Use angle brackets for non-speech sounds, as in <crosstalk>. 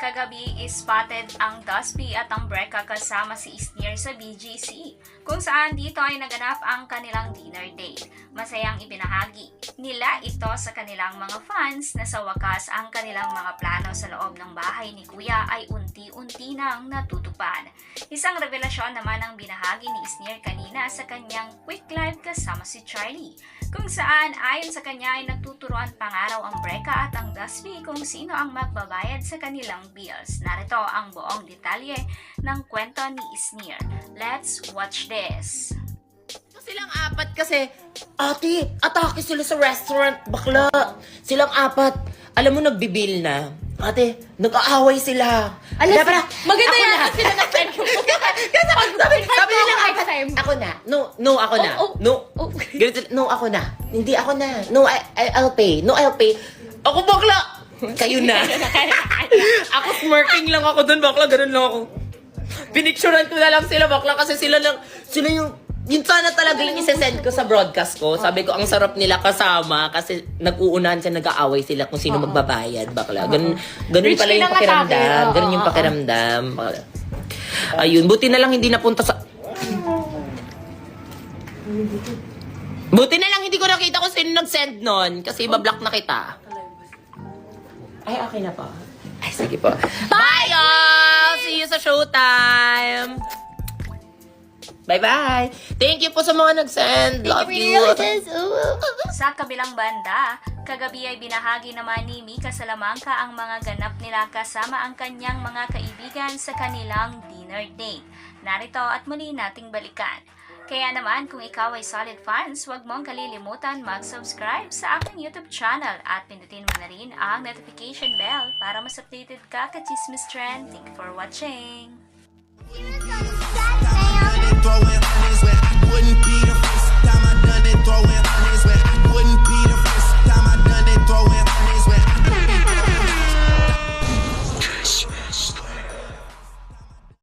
Recently, spotted ang Dusty at ang Brecca kasama si Isnir sa BGC, kung saan dito ay naganap ang kanilang dinner date. Masayang ibinahagi nila ito sa kanilang mga fans na sa wakas ang kanilang mga plano sa loob ng bahay ni Kuya ay unti-unti nang natutupad. Isang revelasyon naman ang binahagi ni Isnir kanina sa kanyang quick live kasama si Charlie, kung saan ayon sa kanya ay nagtuturoan pangaraw ang Brecca at ang Dusty kung sino ang magbabayad sa kanilang bills. Narito ang buong detalye ng kwento ni Isnir. Let's watch this. Silang apat kasi, ate, atake sila sa restaurant, bakla. Silang apat. Alam mo, nagbibil na. Ate, nag-aaway sila. Alas, Kaya pala, maganda ako yan na. sila nag-send ko. <laughs> Kasi sabi, sabi nila, Next time. ako na. No, no, ako na. Oh, oh, no. oh. Ganito, no, ako na. Hindi ako na. No, I, I, I'll pay. No, I'll pay. Ako bakla. Kayo na. <laughs> ako smirking lang ako dun, bakla. Ganun lang ako. Pinicturean ko na lang sila, bakla, kasi sila lang, sila yung, yun sana talaga yung isesend ko sa broadcast ko. Sabi ko, ang sarap nila kasama kasi nag-uunahan siya, nag-aaway sila kung sino magbabayad, bakla. Ganun, ganun Rich pala yung ang atake. pakiramdam. Oo, Ganun yung oo, pakiramdam. Bakla. Ayun, buti na lang hindi napunta sa... Buti na lang hindi ko nakita kung sino nag-send nun kasi ibablock na kita. Ay, okay na po. Ay, sige po. Bye, y'all! See you sa showtime! Bye-bye! Thank you po sa mga nag-send. Love you! Sa kabilang banda, kagabi ay binahagi naman ni Mika Salamanca ang mga ganap nila kasama ang kanyang mga kaibigan sa kanilang dinner date. Narito at muli nating balikan. Kaya naman kung ikaw ay solid fans, huwag mong kalilimutan mag-subscribe sa aking YouTube channel at pindutin mo na rin ang notification bell para mas updated ka ka Chismis Trend. Thank you for watching!